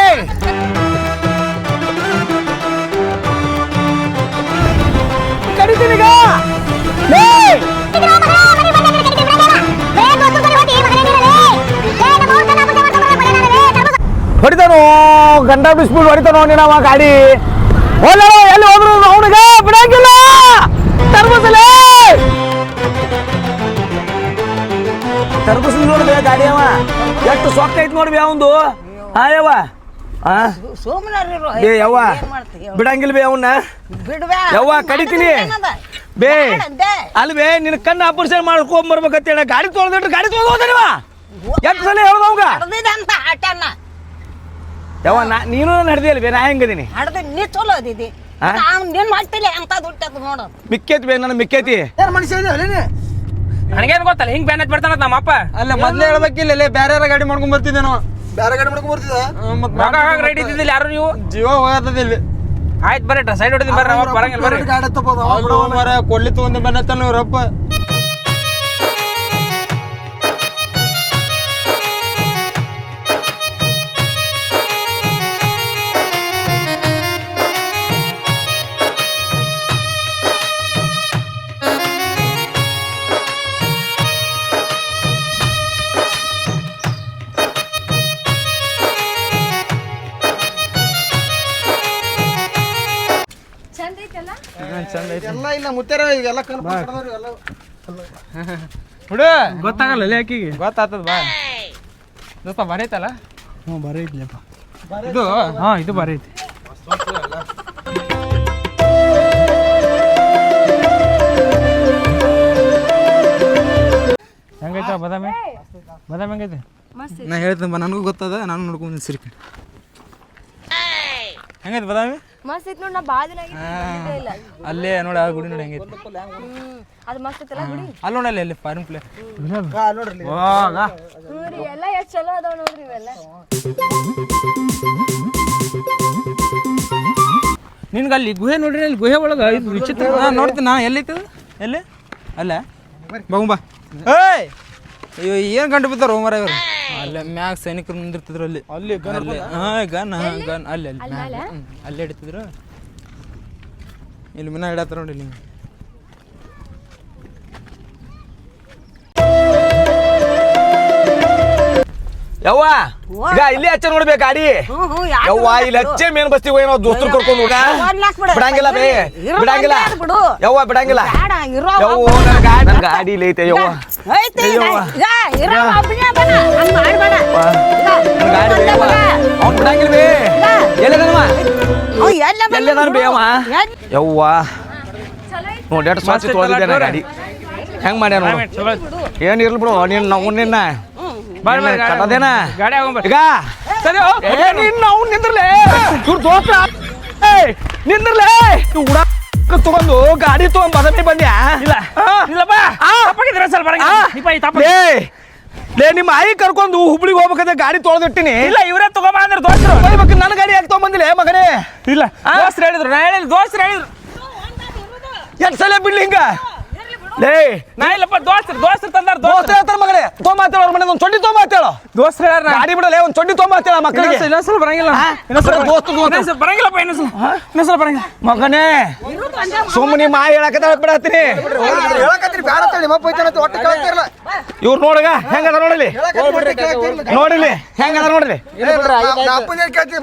ಕಡಿತೀನಿ ಈಗ. ಹೊಡಿತಾನೋ ಗಂಡ ಬಿಸ್ಬಿಟ್ಟು ಹೊಡಿತಾನೋ ನೀನವ ಗಾಡಿ? ಹೋಲ್ಲ ಎಲ್ಲಿ ಹೋದ್ರು ಅವನಿಗೆ? ಬಿಡಂಗಿಲ್ಲ! ತರ್ಬಸಲೆ ತರ್ಬಸ್ ನೋಡ್ಬೇ ಗಾಡಿ ಅವ. ಎಷ್ಟು ಸೊಕ್ಕ ಐತಿ ನೋಡ್ಬಿ ಅವಂದು. ಹಾ ಯವ್ವ. ಹಾ? ಸೋಮನಾರಿರು ಬೇ ಯವ್ವ. ಏನ್ ಬಿಡಂಗಿಲ್ಲ ಬೇ ಅವನ್ನ. ಯವ್ವ ಕಡಿತೀನಿ. ಬೇ. ಅಲ್ವೇ ನಿನ್ನ ಕಣ್ಣು ಆಪರೇಷನ್ ಮಾಡ್ಕೊಂಡ್ ಬರ್ಬೇಕಂತೇಳ ಗಾಡಿ ತೊಳೆದಿಟ್ರೆ ಗಾಡಿ ತೊಳೆದು ಹೋದ ನೀವ ಎಷ್ಟು ಸಲ ಹೇಳ್ದ ಯವ್ವ ನಾ ನೀನು ನಡೆದಿಲ್ಲ ಬೇ ನಾ ಹೆಂಗದೀನಿ ಹಡ್ದು ನೀ ಚಲೋ ಅದಿದಿ. ನಿನ್ ಮಾಡ್ತಿಲ್ಲ ಅಂತ ದುಡ್ಡದು ನೋಡು. ಮಿಕ್ಕೈತಿ ಬೇ ನನ್ನ ಮಿಕ್ಕೈತಿ. ಏನ್ ಮನುಷ್ಯ ಇದೆ ಅಲ್ಲೇನೆ ನನಗೇನು ಗೊತ್ತಲ್ಲ ಹಿಂಗ್ ಬ್ಯಾನ್ ಬಿಡ್ತಾನ ನಮ್ಮ ಅಪ್ಪ. ಅಲ್ಲ ಮೊದ್ಲೇ ಹೇಳ್ಬೇಕಿಲ್ಲ ಲೇ ಬೇರೆ ಗಾಡಿ ಮಾಡ್ಕೊಂಡ್ ಬರ್ತಿದ್ದೆ ನಾವು ಬೇರೆ ಗಾಡಿ ಮಾಡ್ಕೊಂಡ್ ಬರ್ತಿದ್ದ? ಮಗ ರೆಡಿ ಇದ್ದಿದ್ದಿಲ್ಲ ಯಾರು ನೀವು? ಜೀವ ಹೋಗತ್ತದಿಲ್ಲ ಆಯ್ತು ಬರ್ರಿ ಸೈಡ್ ಹೊಡಿತೀನಿ ಬರ್ರಿ ಬರಂಗಿಲ್ಲ ಬರ್ರಿ. ಗಾಡಿ ಮರ ಕೊಡ್ಲಿ ತಗೊಂಡ್ ಬಂದತ್ತಲ್ಲ ಇವ್ರಪ್ಪ. ಎಲ್ಲ ಇಲ್ಲ ಮುತ್ತಾರ ಎಲ್ಲ ಕಲ್ಪಡ್ದವ್ರು ಎಲ್ಲ ಹುಡು. ಗೊತ್ತಾಗಲ್ಲ ಆಕಿಗೆ ಗೊತ್ತಾಗ್ತದ ಬಾ. ದೋಸ್ತ ಬರೈತಲ್ಲ? ಹ್ಞೂ ಬರೀ ಇದ್ಲಪ್ಪ ಇದು? ಹಾ ಇದು ಬಾರಿ ಐತಿ ಹೆಂಗೈತ ಬದಾಮಿ? ಬದಾಮಿ ಹೆಂಗೈತೆ? ನಾ ಹೇಳ್ತೀನಿ ಬಾ ನನಗೂ ಗೊತ್ತದ ನಾನು ನೋಡ್ಕೊಂಡು ಸಿರಿಕ. ಹೆಂಗೈತೆ ಬದಾಮಿ? ಮಸ್ತ್ ಐತ್ ನೋಡ್ ನಾ ಬಾಳ ದಿನ ಆಗಿತ್ತು ನೋಡಿದ್ದೇ ಇಲ್ಲ. ಅಲ್ಲೇ ನೋಡಿ ಆ ಗುಡಿ ನೋಡಿ ಹೆಂಗೈತಿ ಹ್ಮ್ ಅದು ಮಸ್ತ್ ಐತಲ್ಲ ಗುಡಿ? ಅಲ್ಲಿ ನೋಡಲ್ಲ ಅಲ್ಲಿ ಫಾರಿನ್ ಪ್ಲೇ ನೋಡ್ರಿ ಹ್ಞೂ ರೀ ಎಲ್ಲ ಎಷ್ಟ್ ಚಲೋ ಅದಾವ ನೋಡ್ರಿ ಇವೆಲ್ಲ. ನಿನ್ಗೆ ಅಲ್ಲಿ ಗುಹೆ ನೋಡ್ರಿ ಅಲ್ಲಿ ಗುಹೆ ಒಳಗೆ ಇದು ವಿಚಿತ್ರ ಹಾಂ ನೋಡ್ತೀನಿ ನಾ ಎಲ್ಲೈತೆ ಅದು? ಎಲ್ಲಿ? ಅಲ್ಲ? ಬಾಗು ಬಾ. ಏಯ್ ಅಯ್ಯೋ ಏನು ಗಂಟು ಬಿದ್ದಾರ ಮರ ಇವರು? ಅಲ್ಲೇ ಮ್ಯಾಗ ಸೈನಿಕರು ನಿಂದಿರ್ತಿದ್ರು ಅಲ್ಲಿ. ಅಲ್ಲಿ ಅಲ್ಲಿ. ಹಾಂ ಗನ್ ಹಾಂ ಗನ್ ಅಲ್ಲಿ ಅಲ್ಲಿ ಮ್ಯಾಗ. ಹ್ಮ್, ಅಲ್ಲೇ ಹಿಡಿತಿದ್ರು. ಇಲ್ಲಿ ಮಿನ ಹಿಡತ್ತಾರ ನೋಡಿ ಇಲ್ಲಿ. ಯವ್ವ ಈಗ ಇಲ್ಲಿ ಹಚ್ಚ ನೋಡ್ಬೇಕು ಗಾಡಿ. ಯಾಕ್ ಯವ್ವ ಇಲ್ಲಿ ಹಚ್ಚೆ ಮೇನ್ ಬಸ್ತಿಗೆ ಏನೋ ದೋಸ್ತರು ಕರ್ಕೊಂಡು ಹೋಗ. ಬಿಡು. ಬಿಡಂಗಿಲ್ಲ ಬೇ ಇರೋ ಬಿಡಂಗಿಲ್ಲ. ಬಿಡು. ಯವ್ವ ಬಿಡಂಗಿಲ್ಲ. ಬೇಡ ಇರೋ ಯವ್ವ ಒಬ್ಬ- ಗಾಡಿ ಗಾಡಿ ಇಲ್ಲಿ ಐತೆ ಯವ್ವ. ಐತಿ. ಈಗ ಇರೋ ಒಬ್ಬನೇ ಅದನ ಹಂಗ್ ಮಾಡ್ಬೇಡ. ಯವ್ವ, ನನ್ನ ಗಾಡಿ ಬೇ ಅವ್ನು ಬಿಡಂಗಿಲ್ಲ ಬೇ. ಎಲ್ಲಿದನವ ಅವ್ ಎಲ್ಲ ಎಲ್ಲಿದಾನ ಬೇ ಅವ? ಎಲ್ಲಿ? ಯವ್ವ. ನೋಡಿ ಎಷ್ಟು ಸ್ವಚ್ಛ ತೊಳೆದಿದ್ದೆ ನಾ ಗಾಡಿ. ಹೆಂಗ್ ಮಾಡ್ಯಾನ ನೋಡು? ಏನ್ ಇರ್ಲಿ ಬಿಡು ನೀನ್ ನಾವು ನಿನ್ನ ಕಟ್ಟದೇನ ಗಾಡಿ ಹೋಗ್ಬರ್ರಿ. ಈಗ? ಸರಿ ಹೋಗ್. ಏ ನೀನ್ ನಾವು ನಿಂದ್ರಲೇ? ಇವ್ರ ದೋಸ್ತ? ಏ ನಿಂದ್ರಲೇ? ಇವ್ ಉಡ ರೊಕ್ಕ ತಗೊಂಡು ಗಾಡಿ ತಗೊಂಡ್ ಬಂದ್ಯಾ? ಇಲ್ಲ. ಇಲ್ಲಪ್ಪ? ತಪ್ಪಾಗಿದ್ರೆ ಸರ್? ಬರಂಗ ಆ? ಇಪ್ಪ ಈ ತಪ್ಪ. ಲೇ ಲೇ ನಿಮ್ಮ ಆಯಿ ಕರ್ಕೊಂಡು ಹುಬ್ಳಿಗೆ ಹೋಗ್ಬೇಕಂದ್ರೆ ಗಾಡಿ ತೊಳೆದಿಟ್ಟಿನಿ. ಇಲ್ಲ ಇವರೇ ತಗೊಂಬ ಅಂದ್ರೆ ದೋಸ್ತರು. ಹೋಗ್ಬೇಕು ನನ್ನ ಗಾಡಿ ಯಾಕೆ ತಗೊಂಬಂದಿಲ್ಲ ಮಗನೇ? ಇಲ್ಲ ದೋಸ್ತರು ಹೇಳಿದ್ರು. ನಾ ಹೇಳಿದ್ರು ದೋಸ್ತರು ಹೇಳಿದ್ರು. ಎಷ್ಟು ಸಲ ಬಿಡ್ಲಿ ಹಿಂಗ? ಲೇ ನಾ ಇಲ್ಲಪ್ಪ ದೋಸ್ತರು ದೋಸ್ತರು ತಂದಾರ ದೋಸ್ತ ಮಗನೇ ಅವ್ರ ಮನೆ ಒಂದು ಚೊಡ್ಡಿ ಮಾತಾಡ ಹೇಳ್ಯಾರ ಹೇಳ ಗಾಡಿ ಬಿಡಲ್ಲ ಒಂದು ಚೊಡ್ಡಿ ತೊಗೊಂಬಾತೇಳ ಮಕ್ಕಳಿಗೆ. ಇನ್ನೊಂದ್ಸಲ ಇನ್ನೊಂದ್ಸಲ ಬರಂಗಿಲ್ಲ? ಇನ್ನೊಂದ್ಸಲ ದೋಸ್ತು ಬರಂಗಿಲ್ಲಪ್ಪ ಇನ್ನೊಂದ್ಸಲ. ಇನ್ನೊಂದ್ಸಲ ಬರಂಗಿಲ್ಲ. ಮಗನೇ ಸುಮ್ಮನೆ ಮಾ ಹೇಳಕತ್ತಾಳ ಬಿಡತ್ತೀನಿ ಹೇಳಕತ್ತೀನಿ ಬ್ಯಾಡ ಅಂತ ನಿಮ್ಮ ಅಪ್ಪ ಐತೇನಂತ ಒಟ್ಟು ಕೇಳಕ್ತಿರಲ್ಲ ಇವ್ರು ನೋಡಗ ಹೆಂಗದ ನೋಡಲಿ? ನೋಡಿಲಿ ಹೆಂಗದ ನೋಡಲಿ?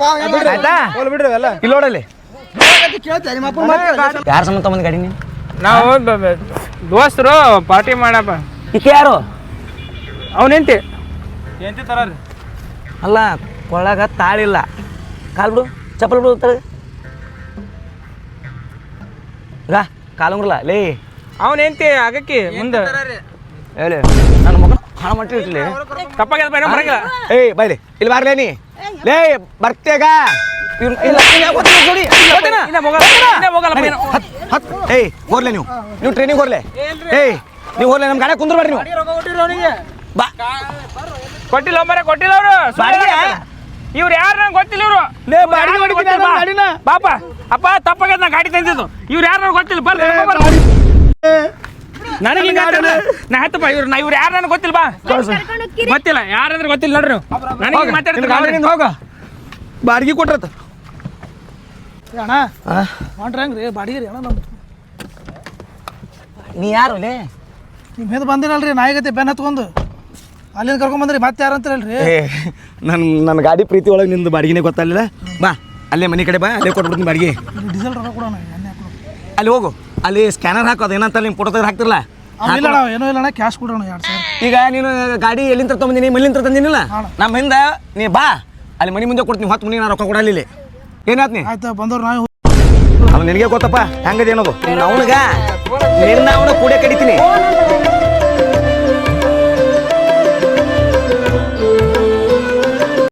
ಬಾ ಆಯ್ತಾ? ಬಿಡ್ರಿ ಎಲ್ಲ ಇಲ್ಲಿ ನೋಡಲಿ. ಯಾರ ಸಂಬಂಧ ಗಾಡಿ ನೀವು ನಾವು ದೋಸ್ತರು ಪಾರ್ಟಿ ಮಾಡಪ್ಪ. ಈಕೆ ಯಾರು? ಅವನೆಂತಿ ಎಂತಿ ತರಾರಿ ಅಲ್ಲ ಕೊಳ್ಳಾಗ ತಾಳಿಲ್ಲ. ಕಾಲ್ ಬಿಡು ಚಪ್ಪಲ್ ಬಿಡು ತರ ರಾ ಕಾಲಂಗ್ರಲ್ಲ ಲೇ. ಅವನೆಂತಿ ಆಗಕ್ಕೆ ಮುಂದೆ. ಹೇಳಿ ನನ್ನ ಮಗನ ಹಾಳು ಮಟ್ಟಿ ಇಟ್ಲಿ ತಪ್ಪಾಗ್ಯದ ಬೈನ ಬರಂಗಿಲ್ಲ ಏಯ್ ಬೈಲಿ ಇಲ್ಲಿ ಬಾರ್ಲೇ ನೀ. ಲೇ ಬರ್ತೇಗ. ಏಯ್ ಹೋರ್ಲೆ ನೀವು. ನೀವು ಟ್ರೈನಿಂಗ್ ಹೋರ್ಲೆ. ಏಯ್ ನೀವು ಹೋರ್ಲೆ ನಮ್ಮ ಗಾಡಿ ಕುಂದ್ರಬೇಡ್ರಿ ನೀವು. ಬಾ. ಕೊಟ್ಟಿಲ್ಲ ಮರ ಕೊಟ್ಟಿಲ್ಲ ಅವರು. ಬಾಡಿಗೆ? ಇವ್ರು. ಯಾರು? ನಂಗೆ ಗೊತ್ತಿಲ್ಲ ಇವರು? ಲೇ, ಬಾಡಿಗೆ ಹೊಡಿತೀನಿ ಗಾಡಿನ. ಪಾಪ ಅಪ್ಪ ತಪ್ಪಾಗ್ಯದ ನಾ ಗಾಡಿ ತಂದಿದ್ದು. ಇವ್ರು ಯಾರು ನನಗೆ ಗೊತ್ತಿಲ್ಲ ಬರ್ ನನಗೆ ಹಿಂಗ ನಾ ಹತ್ತಪ್ಪ ಇವ್ರು ನಾ ಇವ್ರು ಯಾರು ನನಗೆ ಗೊತ್ತಿಲ್ಲ ಬಾ. ಗೊತ್ತಿಲ್ಲ ಯಾರಂದ್ರೆ ಗೊತ್ತಿಲ್ಲ ನೋಡ್ರಿ ನೀವು. ನನಗೆ ಮಾತಾಡ್ತೀನಿ ಗಾಡಿನಿಂದ ಹೋಗ. ಬಾಡಿಗೆ ಕೊಟ್ರತ. ಅಣ್ಣ. ಮಾಡ್ರಿ ಹೆಂಗ್ರಿ? ಬಾಡಿಗೆ ರೀ ಅಣ್ಣ ನೀ ಯಾರು ಲೇ? ನಿಮ್ಮ ಹಿಂದೆ ಬಂದಿನಲ್ರಿ ನಾಯಿಗತೆ ಬೆನ್ ಹತ್ಕೊಂಡು. ಅಲ್ಲಿಂದ ಕರ್ಕೊಂಬಂದ್ರಿ ಮತ್ತೆ ಯಾರು ಅಂತಾರಲ್ರಿ? ಏ ನನ್ನ ನನ್ನ ಗಾಡಿ ಪ್ರೀತಿ ಒಳಗೆ ನಿಂದು ಬಾಡಿಗೆನೇ ಗೊತ್ತಾಗಲಿಲ್ಲ. ಬಾ ಅಲ್ಲೇ ಮನೆ ಕಡೆ ಬಾ ಅಲ್ಲೇ ಕೊಟ್ಬಿಡ್ತೀನಿ ಬಾಡಿಗೆ. ಡೀಸೆಲ್ ರೊಕ್ಕ ಕೊಡೋಣ ಎಣ್ಣೆ ಹಾಕೊಡು ಅಲ್ಲಿ ಹೋಗು. ಅಲ್ಲಿ ಸ್ಕ್ಯಾನರ್ ಹಾಕೋದು ಏನಂತ ನಿಮ್ಮ ಫೋಟೋ ತೆಗೆದು ಹಾಕ್ತಿರಲ್ಲ ಏನೋ ಅಣ್ಣ ಏನೂ ಇಲ್ಲ ಅಣ್ಣ ಕ್ಯಾಶ್ ಕೊಡೋಣ ಎರಡು ಸಾವಿರ. ಈಗ ನೀನು ಗಾಡಿ ಎಲ್ಲಿಂದ ತೊಗೊಂಬಂದಿನಿ ಮಲ್ಲಿಂದ ತಂದಿನಿಲ್ಲ ನಮ್ಮ ಹಿಂದೆ ನೀ ಬಾ ಅಲ್ಲಿ ಮನೆ ಮುಂದೆ ಕೊಡ್ತೀನಿ ಹೊತ್ತು ಮನೆ ನಾ ರೊಕ್ಕ ಕೊಡಲಿಲ್ಲ ಏನಾತ್ ನೀ ಆಯ್ತು ಬಂದವ್ರು ನಾವು ಅದು ನಿನಗೆ ಗೊತ್ತಪ್ಪ ಹೆಂಗದೇನದು ಅವನಿಗ ನಿನ್ನ ಅವನ ಕೂಡೆ ಕಡಿತೀನಿ.